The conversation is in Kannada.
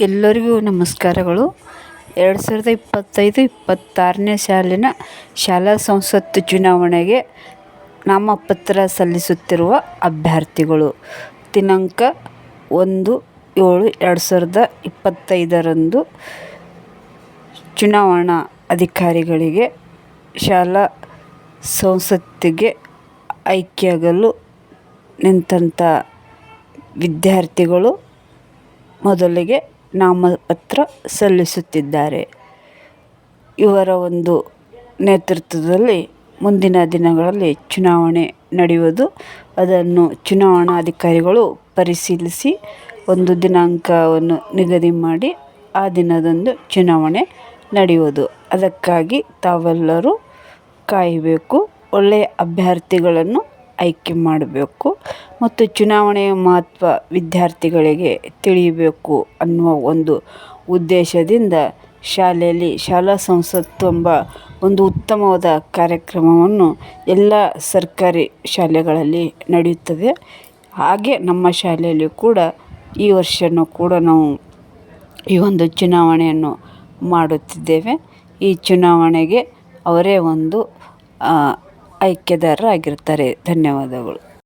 ಎಲ್ಲರಿಗೂ ನಮಸ್ಕಾರಗಳು. ಎರಡು ಸಾವಿರದ ಇಪ್ಪತ್ತೈದು ಇಪ್ಪತ್ತಾರನೇ ಸಾಲಿನ ಶಾಲಾ ಸಂಸತ್ತು ಚುನಾವಣೆಗೆ ನಾಮಪತ್ರ ಸಲ್ಲಿಸುತ್ತಿರುವ ಅಭ್ಯರ್ಥಿಗಳು. ದಿನಾಂಕ ಒಂದು ಏಳು ಎರಡು ಸಾವಿರದ ಇಪ್ಪತ್ತೈದರಂದು ಚುನಾವಣಾ ಅಧಿಕಾರಿಗಳಿಗೆ ಶಾಲಾ ಸಂಸತ್ತಿಗೆ ಆಯ್ಕೆಯಾಗಲು ನಿಂತಹ ವಿದ್ಯಾರ್ಥಿಗಳು ಮೊದಲಿಗೆ ನಾಮಪತ್ರ ಸಲ್ಲಿಸುತ್ತಿದ್ದಾರೆ. ಇವರ ಒಂದು ನೇತೃತ್ವದಲ್ಲಿ ಮುಂದಿನ ದಿನಗಳಲ್ಲಿ ಚುನಾವಣೆ ನಡೆಯುವುದು. ಅದನ್ನು ಚುನಾವಣಾಧಿಕಾರಿಗಳು ಪರಿಶೀಲಿಸಿ ಒಂದು ದಿನಾಂಕವನ್ನು ನಿಗದಿ ಮಾಡಿ ಆ ದಿನದಂದು ಚುನಾವಣೆ ನಡೆಯುವುದು. ಅದಕ್ಕಾಗಿ ತಾವೆಲ್ಲರೂ ಕಾಯಬೇಕು. ಒಳ್ಳೆಯ ಅಭ್ಯರ್ಥಿಗಳನ್ನು ಆಯ್ಕೆ ಮಾಡಬೇಕು ಮತ್ತು ಚುನಾವಣೆಯ ಮಹತ್ವ ವಿದ್ಯಾರ್ಥಿಗಳಿಗೆ ತಿಳಿಯಬೇಕು ಅನ್ನುವ ಒಂದು ಉದ್ದೇಶದಿಂದ ಶಾಲೆಯಲ್ಲಿ ಶಾಲಾ ಸಂಸತ್ತು ಎಂಬ ಒಂದು ಉತ್ತಮವಾದ ಕಾರ್ಯಕ್ರಮವನ್ನು ಎಲ್ಲ ಸರ್ಕಾರಿ ಶಾಲೆಗಳಲ್ಲಿ ನಡೆಯುತ್ತದೆ. ಹಾಗೆ ನಮ್ಮ ಶಾಲೆಯಲ್ಲಿ ಕೂಡ ಈ ವರ್ಷವೂ ಕೂಡ ನಾವು ಈ ಒಂದು ಚುನಾವಣೆಯನ್ನು ಮಾಡುತ್ತಿದ್ದೇವೆ. ಈ ಚುನಾವಣೆಗೆ ಅವರೇ ಒಂದು ಆಯ್ಕೆದಾರರಾಗಿರ್ತಾರೆ ಧನ್ಯವಾದಗಳು.